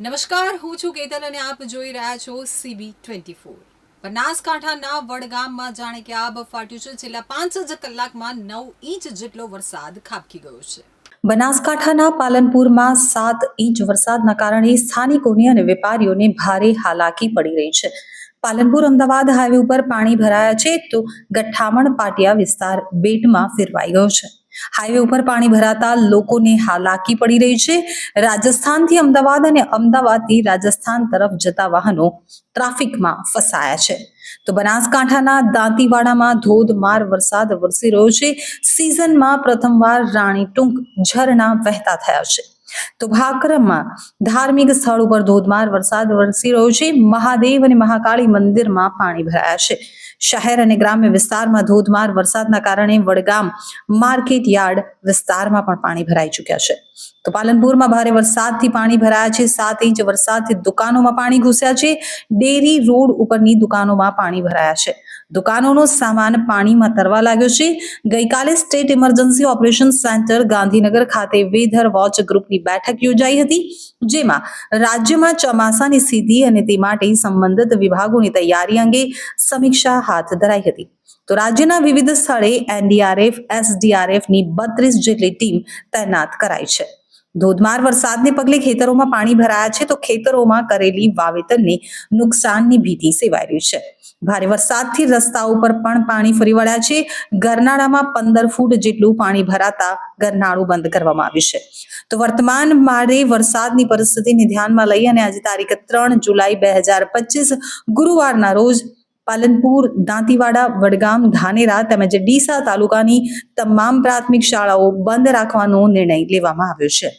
નમસ્કાર, હું છું કેતન અને આપ જોઈ રહ્યા છો સીબી ટ્વેન્ટી ફોર બનાસકાંઠાના વડગામમાં જાણે કે આબ ફાટ્યું છે, છેલ્લા પાંચ જ કલાકમાં નવ ઇંચ જેટલો વરસાદ ખાબકી ગયો છે. બનાસકાંઠાના પાલનપુરમાં સાત ઇંચ વરસાદના કારણે સ્થાનિકોને અને વેપારીઓને ભારે હાલાકી પડી રહી છે. પાલનપુર અમદાવાદ હાઈવે ઉપર પાણી ભરાયા છે, તો ગઠ્ઠામણ પાટિયા વિસ્તાર બેટમાં ફેરવાઈ ગયો છે. હાઈવે ઉપર પાણી ભરાતા લોકોને હાલાકી પડી રહી છે. રાજસ્થાનથી અમદાવાદ અને અમદાવાદથી રાજસ્થાન તરફ જતા વાહનો ટ્રાફિકમાં ફસાયા છે. તો બનાસકાંઠાના દાંતીવાડામાં ધોધમાર વરસાદ વરસી રહ્યો છે. સિઝનમાં પ્રથમવાર રાણી ટૂંક ઝરણા વહેતા થયા છે. તો ભાકરમમાં ધાર્મિક સ્થળ ઉપર ધોધમાર વરસાદ વરસી રહ્યો છે. મહાદેવ અને મહાકાળી મંદિરમાં પાણી ભરાયા છે. શહેર અને ગ્રામ્ય વિસ્તારમાં ધોધમાર વરસાદના કારણે વડગામ માર્કેટ યાર્ડ વિસ્તારમાં પણ પાણી ભરાઈ ચૂક્યા છે. તો પાલનપુરમાં ભારે વરસાદથી પાણી ભરાયા છે. સાત ઇંચ વરસાદથી દુકાનોમાં પાણી ઘૂસ્યા છે. ડેરી રોડ ઉપરની દુકાનોમાં પાણી ભરાયા છે. દુકાનોનો સામાન પાણીમાં તરવા લાગ્યો છે. ગઈકાલે state emergency operation centre Gandhinagar ખાતે વેધર વોચ ગ્રુપની બેઠક યોજાઈ હતી, જેમાં રાજ્યમાં ચોમાસાની સ્થિતિ અને તે માટે સંબંધિત વિભાગોની તૈયારી અંગે સમીક્ષા હાથ ધરાઈ હતી. તો રાજ્યના વિવિધ સ્થળે એનડીઆરએફ એસડીઆરએફની બત્રીસ જેટલી ટીમ તૈનાત કરાઈ છે. ધોધમાર વરસાદને પગલે ખેતરોમાં પાણી ભરાયા છે, તો ખેતરોમાં કરેલી વાવેતરને નુકસાનની ભીતિ સેવાઈ રહી છે. ભારે વરસાદથી રસ્તા ઉપર પણ પાણી ફરી વળ્યા છે. ગરનાળામાં પંદર ફૂટ જેટલું પાણી ભરાતા ગરનાળું બંધ કરવામાં આવ્યું છે. તો વર્તમાન મારે વરસાદની પરિસ્થિતિને ધ્યાનમાં લઈ અને આજે તારીખ ત્રણ જુલાઈ બે હજાર પચીસ ગુરુવારના રોજ પાલનપુર, દાંતીવાડા, વડગામ, ધાનેરા તેમજ ડીસા તાલુકાની તમામ પ્રાથમિક શાળાઓ બંધ રાખવાનો નિર્ણય લેવામાં આવ્યો છે.